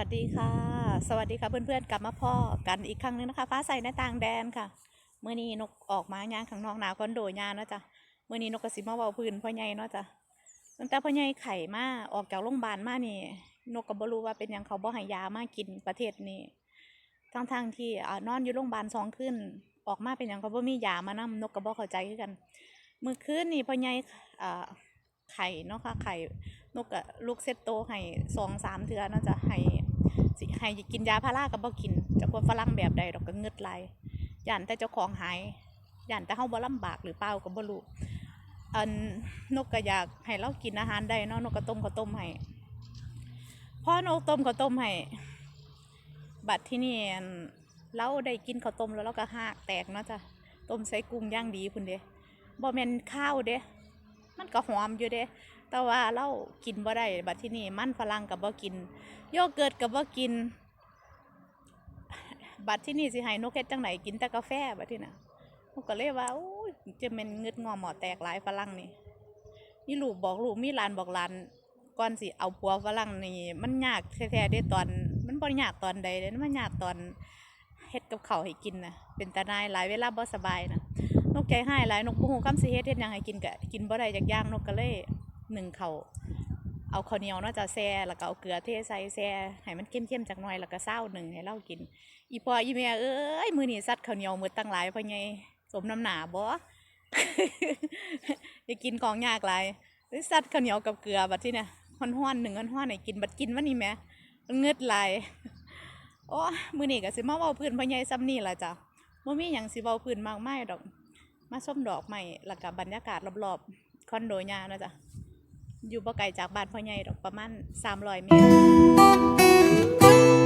สวัสดีค่ะเพื่อนๆกลับมาพ่อกันอีกครั้งหนึงนะคะ ฟ้าใสในต่างแดนค่ะเมื่อนี้นกออกมาย่างข้างนอกหนาวคอนโดยาเนาะจ้ะเมื่อนี้นกกระสิมาเว้าพื้นพ่อใหญ่เนาะจ้ะตั้งแต่พ่อใหญ่ไข่มาออกจากโรงพยาบาลมานี่ นกก็บ่รู้ว่าเป็นหยังเขาบ่ให้ยามากินประเทศนี้ทั้งทางๆที่อนอนอยู่โรงพยาบาลสองคืนออกมาเป็นหยังเขาบ่มียามานำนกก็บ่เข้าใจคือกันเมื่อคืนนี่พ่อใหญ่ไข่เนาะค่ะไข่นกก็ลูกเซตโตให้สองสามเทือเนาะจะให้ สิให้กินยาพาราก็บ่กินจากคนฝรั่งแบบใดดอกก็เงึดไหลย่านแต่เจ้าของหายย่านแต่เฮาบ่ลำบากหรือเปล่าก็บ่รู้อันนกก็อยากให้เรากินอาหารได้เนาะนกก็ต้มข้าวต้มให้พอนกต้มข้าวต้มให้บัดที่นี่เราได้กินข้าวต้มแล้วเราก็หากแตกเนาะจ้ะต้มใส่กุ้งย่างดีพุ่นเด้บ่แม่นข้าวเด้มันก็หอมอยู่เด้ แต่ว่าเรากินบ่ได้บัดที่นี่มันฝรั่งก็บ่กิน โยเกิร์ตกับว่กิน บัดที่นี่สิให้นกเฮ็ดจังไหนกินแต่กาแฟบัดที่น่ะนกก็เลยว่าโอ้ยจะเป็นเงึดงอหมอแตกหลายฝรั่งนี่มีลูกบอกลูกมีหลานบอกหลานก่อนสิเอาผัวฝรั่งนี่มันยากแท้ๆเด้ตอน มันบ่ยากตอนใดเด้มันยากตอนเฮ็ดกับเขาให้กินน่ะเป็นตาหนายหลายเวลาบ่สบายน่ะนกใจหายหลายนกบ่ฮู้คำสิเฮ็ดเฮ็ดหยังให้กินก็กินบ่ได้จักอย่างนกก็เลย หนึ่งเขาเอาข้าวเหนียวเนาะจะแซ่แล้วก็เอาเกลือเทใส่แซ่ให้มันเข้มๆจักหน่อยแล้วก็เศร้าหนึ่งให้เรากิน อีพ่ออีแม่เอ้ยมือนี้ซัดข้าวเหนียวมือตั้งหลายพ่อใหญ่สมน้ำหนาบ่อย่ากินของยากหลายซัดข้าวเหนียวกับเกลือบัดที่เนี่ยฮ้อนๆหนึ่งฮ้อนๆให้กินบัดกินวันนี้แหมมันเงืดหลโอ้มือนีก็สิมาเว้าพื้นพ่อใหญ่ซ้ำนี่ล่ะจ้ะบ่มีหยังสิเว้าพื้นมากมายดอก มาชมดอกไม้แล้วก็บรรยากาศรอบๆคอนโดยานาะจ้ะ อยู่บ่ไกลจากบ้านพ่อใหญ่ดอกประมาณ300เมตร